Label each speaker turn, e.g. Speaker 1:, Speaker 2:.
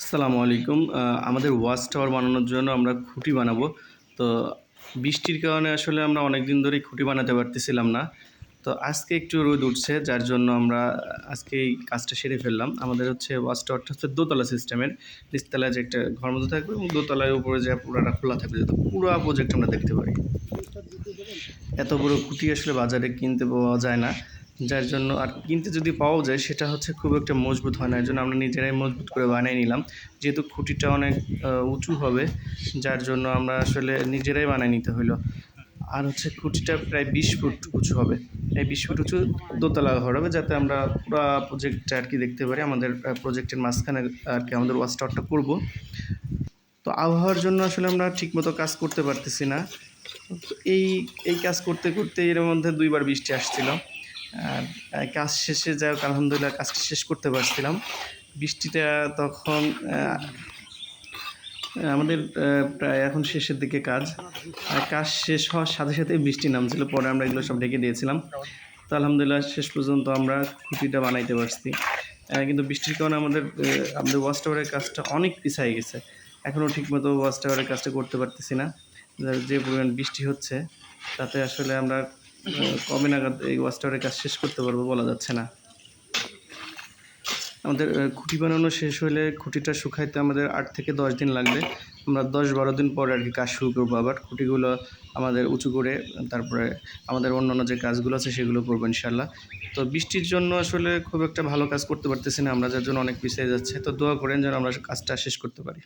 Speaker 1: আসসালামু আলাইকুম। আমাদের ওয়াচ টাওয়ার বানানোর জন্য আমরা খুঁটি বানাবো। তো বৃষ্টির কারণে আসলে আমরা অনেক দিন ধরেই খুঁটি বানাতে পারতেছিলাম না। তো আজকে একটু রোদ উঠছে, যার জন্য আমরা আজকে এই কাজটা সেরে ফেললাম। আমাদের হচ্ছে ওয়াচ টাওয়ারটা হচ্ছে দোতলা সিস্টেমের। নিচতলায় যে একটা ঘর মতো থাকবে এবং দোতলায় উপরে যে পুরাটা খোলা থাকবে যাতে পুরো প্রজেক্ট আমরা দেখতে পারি। এত বড় খুঁটি আসলে বাজারে কিনতে পাওয়া যায় না। যার জন্য আর কিনতে যদি পাওয়াও যায়, সেটা হচ্ছে খুব একটা মজবুত হয় না। এর জন্য আমরা নিজেরাই মজবুত করে বানিয়ে নিলাম। যেহেতু খুঁটিটা অনেক উঁচু হবে, যার জন্য আমরা আসলে নিজেরাই বানিয়ে নিতে হলো আর হচ্ছে খুঁটিটা প্রায় বিশ ফুট উঁচু হবে। এই বিশ ফুট উঁচু দোতলা ঘর হবে, যাতে আমরা পুরো প্রজেক্টটা আর কি দেখতে পারি। আমাদের প্রজেক্টের মাঝখানে আর কি আমাদের ওয়াচ টাওয়ারটা করব। তো আবহাওয়ার জন্য আসলে আমরা ঠিকমতো কাজ করতে পারতেছি না। এই এই কাজ করতে করতে এর মধ্যে দুইবার বৃষ্টি আসছিল। কাজ শেষে যাই হোক, আলহামদুলিল্লাহ কাজটা শেষ করতে পারছিলাম। বৃষ্টিটা তখন আমাদের প্রায় এখন শেষের দিকে কাজ। আর কাজ শেষ হওয়ার সাথে সাথে বৃষ্টি নামছিল, পরে আমরা এগুলো সব ডেকে দিয়েছিলাম। তো আলহামদুলিল্লাহ শেষ পর্যন্ত আমরা খুঁটিটা বানাইতে পারছি। কিন্তু বৃষ্টির কারণে আমাদের আমাদের ওয়াচ টাওয়ারের কাজটা অনেক পিছিয়ে গেছে। এখনও ঠিকমতো ওয়াচ টাওয়ারের কাজটা করতে পারতেছি না। যে- পরিমাণ বৃষ্টি হচ্ছে, তাতে আসলে আমরা কবে নাগাদ এই ওয়াচ টাওয়ারের কাজ শেষ করতে পারব বলা যাচ্ছে না। আমাদের খুঁটি বানানো শেষ হলে খুঁটিটা শুকাইতে আমাদের আট থেকে দশ দিন লাগবে। আমরা দশ বারো দিন পরে আর কি কাজ শুরু করব আবার। খুঁটিগুলো আমাদের উঁচু করে, তারপরে আমাদের অন্যান্য যে কাজগুলো আছে সেগুলো করব ইনশাল্লাহ তো বৃষ্টির জন্য আসলে খুব একটা ভালো কাজ করতে পারতেছি না আমরা, যার জন্য অনেক পিছিয়ে যাচ্ছে। তো দোয়া করেন যেন আমরা কাজটা শেষ করতে পারি।